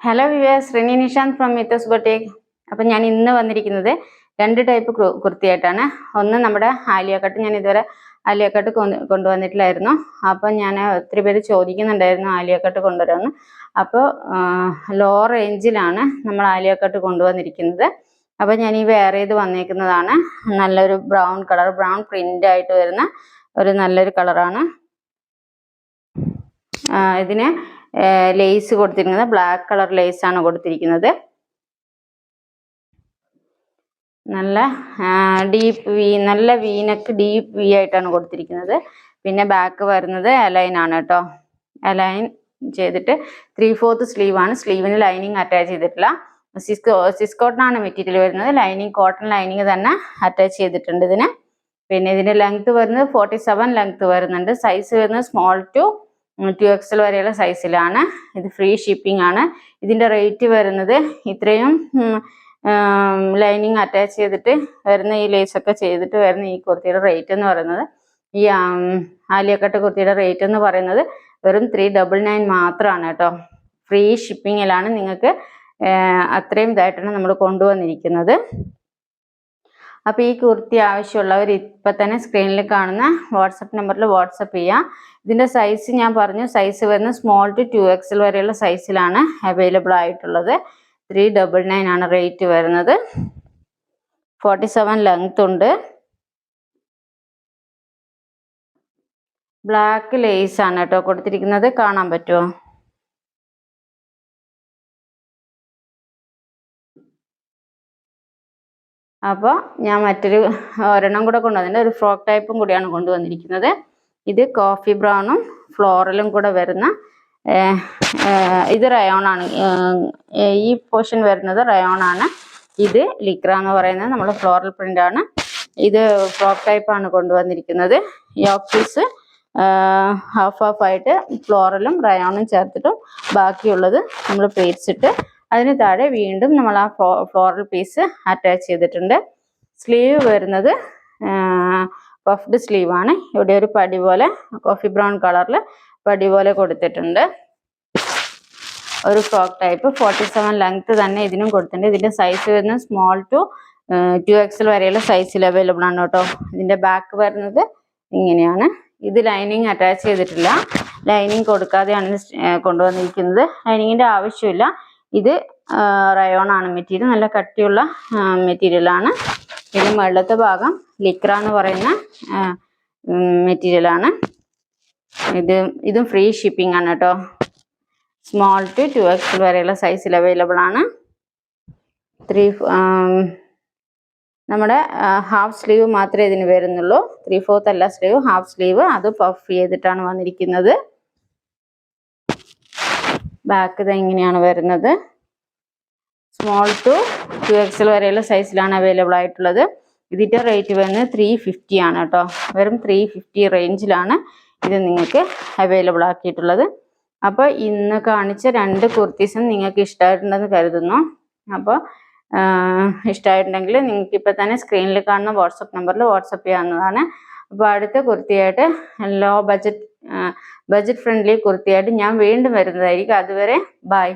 Hello viewers Rini Nishanth from Mythos boutique അപ്പം ഞാൻ ഇന്ന് വന്നിരിക്കുന്നത് രണ്ട് ടൈപ്പ് കുർത്തിയായിട്ടാണ്. ഒന്ന് നമ്മുടെ ആലിയക്കട്ട് ഞാൻ ഇതുവരെ ആലിയക്കട്ട് കട്ട് കൊണ്ട്- കൊണ്ടുവന്നിട്ടില്ലായിരുന്നു. അപ്പം ഞാൻ ഒത്തിരി പേര് ചോദിക്കുന്നുണ്ടായിരുന്നു ആലിയക്കട്ട് കട്ട് കൊണ്ടുവരാമെന്ന് അപ്പോൾ ലോ റേഞ്ചിലാണ് നമ്മൾ ആലിയക്കട്ട് കൊണ്ടുവന്നിരിക്കുന്നത്. അപ്പം ഞാൻ ഈ വേറെ ഇത് വന്നേക്കുന്നതാണ്. നല്ലൊരു ബ്രൗൺ കളർ ബ്രൗൺ പ്രിന്റ് ആയിട്ട് വരുന്ന ഒരു നല്ലൊരു കളറാണ് ഇതിന് ലേസ് കൊടുത്തിരിക്കുന്നത്. ബ്ലാക്ക് കളർ ലേസ് ആണ് കൊടുത്തിരിക്കുന്നത്. നല്ല ഡീപ്പ് വി നല്ല വീനക്ക് ഡീപ്പ് വി ആയിട്ടാണ് കൊടുത്തിരിക്കുന്നത്. പിന്നെ ബാക്ക് വരുന്നത് അലൈൻ ആണ് കേട്ടോ. അലൈൻ ചെയ്തിട്ട് ത്രീ ഫോർത്ത് സ്ലീവ് ആണ്. സ്ലീവിന് ലൈനിങ് അറ്റാച്ച് ചെയ്തിട്ടില്ല. സിസ്കോ സിസ്കോട്ടൺ ആണ് മെറ്റീരിയൽ വരുന്നത്. ലൈനിങ് കോട്ടൺ ലൈനിങ് തന്നെ അറ്റാച്ച് ചെയ്തിട്ടുണ്ട് ഇതിന്. പിന്നെ ഇതിന്റെ ലെങ്ത് വരുന്നത് ഫോർട്ടി സെവൻ ലെങ്ത് വരുന്നുണ്ട്. സൈസ് വരുന്നത് സ്മോൾ ടു ടു എക്സൽ വരെയുള്ള സൈസിലാണ്. ഇത് ഫ്രീ ഷിപ്പിംഗ് ആണ്. ഇതിന്റെ റേറ്റ് വരുന്നത് ഇത്രയും ലൈനിങ് അറ്റാച്ച് ചെയ്തിട്ട് വരുന്ന ഈ ലേസ് ഒക്കെ ചെയ്തിട്ട് വരുന്ന ഈ കുർത്തിയുടെ റേറ്റ് എന്ന് പറയുന്നത്. ഈ ആലിയക്കട്ട് കുർത്തിയുടെ റേറ്റ് എന്ന് പറയുന്നത് വെറും ത്രീ ഡബിൾ നയൻ മാത്രമാണ് കേട്ടോ. ഫ്രീ ഷിപ്പിങ്ങിലാണ് നിങ്ങൾക്ക് അത്രയും ഇതായിട്ടാണ് നമ്മൾ കൊണ്ടുവന്നിരിക്കുന്നത്. അപ്പോൾ ഈ കുർത്തി ആവശ്യമുള്ളവർ ഇപ്പം തന്നെ സ്ക്രീനിൽ കാണുന്ന വാട്സപ്പ് നമ്പറിൽ വാട്സപ്പ് ചെയ്യാം. ഇതിന്റെ സൈസ് ഞാൻ പറഞ്ഞു സൈസ് വരുന്നത് സ്മോൾ ടു ടു എക്സൽ വരെയുള്ള സൈസിലാണ് അവൈലബിൾ ആയിട്ടുള്ളത്. ത്രീ ഡബിൾ നയൻ ആണ് റേറ്റ് വരുന്നത്. ഫോർട്ടി സെവൻ ലെങ്ത് ഉണ്ട്. ബ്ലാക്ക് ലേസ് ആണ് കേട്ടോ കൊടുത്തിരിക്കുന്നത്. കാണാൻ പറ്റുമോ അപ്പോൾ ഞാൻ മറ്റൊരു ഒരെണ്ണം കൂടെ കൊണ്ടുവന്നിട്ടുണ്ട് ഒരു ഫ്രോക്ക് ടൈപ്പും കൂടിയാണ് കൊണ്ടുവന്നിരിക്കുന്നത്. ഇത് കോഫി ബ്രൗണും ഫ്ലോറലും കൂടെ വരുന്ന ഇത് റയോൺ ആണ്. ഈ പോർഷൻ വരുന്നത് റയോൺ ആണ്. ഇത് ലിക്ര എന്ന് പറയുന്നത് നമ്മൾ ഫ്ലോറൽ പ്രിന്റ് ആണ്. ഇത് ഫ്രോക്ക് ടൈപ്പ് ആണ് കൊണ്ടുവന്നിരിക്കുന്നത്. യോക്ക് ഹാഫ് ഹാഫ് ആയിട്ട് ഫ്ലോറലും റയോണും ചേർത്തിട്ടും ബാക്കിയുള്ളത് നമ്മൾ പേരിച്ചിട്ട് അതിന് താഴെ വീണ്ടും നമ്മൾ ആ ഫ്ലോറൽ പീസ് അറ്റാച്ച് ചെയ്തിട്ടുണ്ട്. സ്ലീവ് വരുന്നത് പഫ്ഡ് സ്ലീവ് ആണ്. ഇവിടെ ഒരു പടി പോലെ കോഫി ബ്രൗൺ കളറിൽ പടി പോലെ കൊടുത്തിട്ടുണ്ട്. ഒരു frock type forty seven length തന്നെ ഇതിനും കൊടുത്തിട്ടുണ്ട്. ഇതിന്റെ സൈസ് വരുന്നത് സ്മോൾ ടു ടു എക്സൽ വരെയുള്ള സൈസിൽ അവൈലബിൾ ആണ് കേട്ടോ. ഇതിന്റെ ബാക്ക് വരുന്നത് ഇങ്ങനെയാണ്. ഇത് ലൈനിങ് അറ്റാച്ച് ചെയ്തിട്ടില്ല. ലൈനിങ് കൊടുക്കാതെയാണ് കൊണ്ടുവന്നിരിക്കുന്നത്. ലൈനിങ്ങിന്റെ ആവശ്യമില്ല. ഇത് റയോൺ ആണ് മെറ്റീരിയൽ നല്ല കട്ടിയുള്ള മെറ്റീരിയലാണ്. പിന്നെ മുകളിലത്തെ ഭാഗം ലിക്ര എന്ന് പറയുന്ന മെറ്റീരിയലാണ്. ഇത് ഇതും ഫ്രീ ഷിപ്പിംഗ് ആണ് കേട്ടോ. സ്മോൾ ടു ടു എക്സ് വരെയുള്ള സൈസിൽ അവൈലബിൾ ആണ്. ത്രീ നമ്മുടെ ഹാഫ് സ്ലീവ് മാത്രമേ ഇതിന് വരുന്നുള്ളൂ. ത്രീ ഫോർത്ത് അല്ല സ്ലീവ് ഹാഫ് സ്ലീവ്. അത് പഫ് ചെയ്തിട്ടാണ് വന്നിരിക്കുന്നത്. ബാക്ക് ഇത് ഇങ്ങനെയാണ് വരുന്നത്. സ്മോൾ ടു ടു എക്സൽ വരെയുള്ള സൈസിലാണ് അവൈലബിൾ ആയിട്ടുള്ളത്. ഇതിന്റെ റേറ്റ് വരുന്നത് ത്രീ ഫിഫ്റ്റി ആണ് കേട്ടോ. വെറും ത്രീ ഫിഫ്റ്റി റേഞ്ചിലാണ് ഇത് നിങ്ങൾക്ക് അവൈലബിൾ ആക്കിയിട്ടുള്ളത്. അപ്പോൾ ഇന്ന് കാണിച്ച രണ്ട് കുർത്തീസും നിങ്ങൾക്ക് ഇഷ്ടമായിട്ടുണ്ടെന്ന് കരുതുന്നു. അപ്പോൾ ഇഷ്ടമായിട്ടുണ്ടെങ്കിൽ നിങ്ങൾക്ക് ഇപ്പോൾ തന്നെ സ്ക്രീനിൽ കാണുന്ന വാട്സപ്പ് നമ്പറിൽ വാട്സപ്പ് ചെയ്യാവുന്നതാണ്. അപ്പോൾ അടുത്ത കുർത്തിയായിട്ട് ലോ ബഡ്ജറ്റ് ബഡ്ജറ്റ് ഫ്രണ്ട്ലി കുർത്തിയായിട്ട് ഞാൻ വീണ്ടും വരുന്നതായിരിക്കും. അതുവരെ ബായ്